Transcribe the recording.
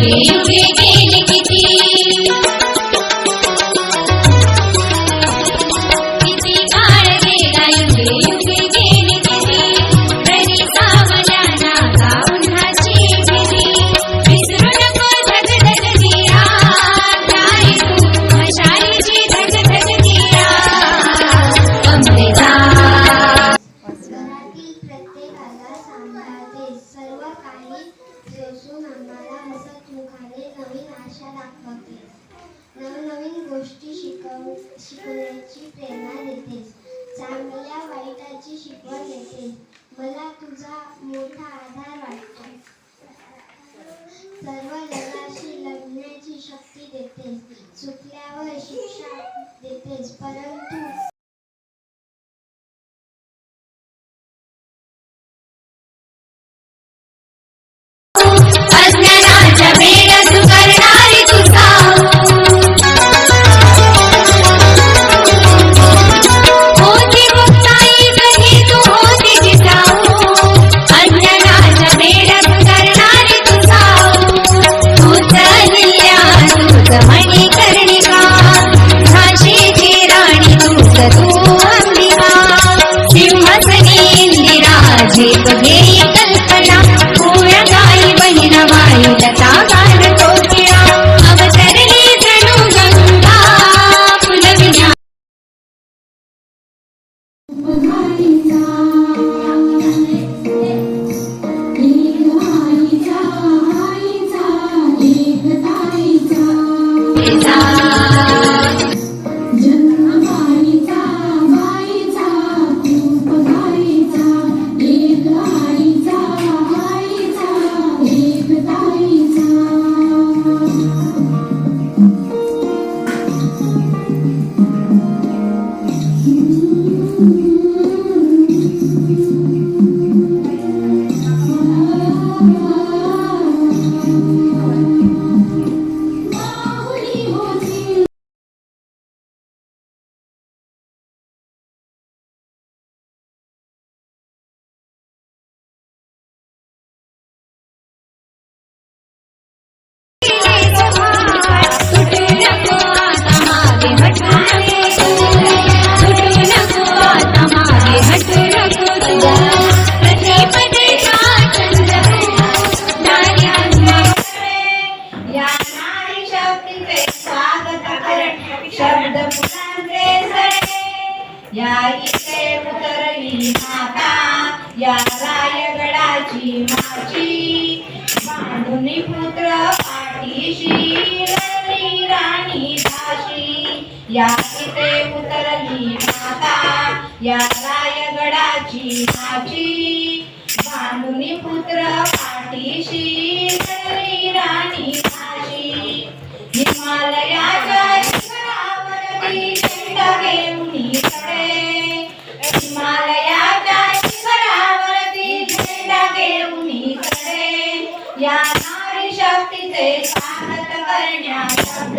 Big, big, big. मुखाने नवीन आशा दाखवते. नवनवीन गोष्टी शिकव शिकवण्याची प्रेरणा देतेस चांगल्या वाईटाची शिकवण देतेस मला तुझा मोठा आधार वाटतो. सर्व जगाशी लढण्याची शक्ती देतेस चुकल्यावर शिक्षा देतेस परंतु झेप घेई या इथे उतरली माता या रायगडाची माची. बांधून पुत्र पाठीशी रडली राणी दाशी या इथे उतरली माता या रायगडाची माची. बांधून पुत्र पाठीशी रडली राणी दाशी हिमालया हिमालयाच्या शिखरावरती झेंडा घेऊन या नारी शक्तीचे स्वागत करण्या शब्द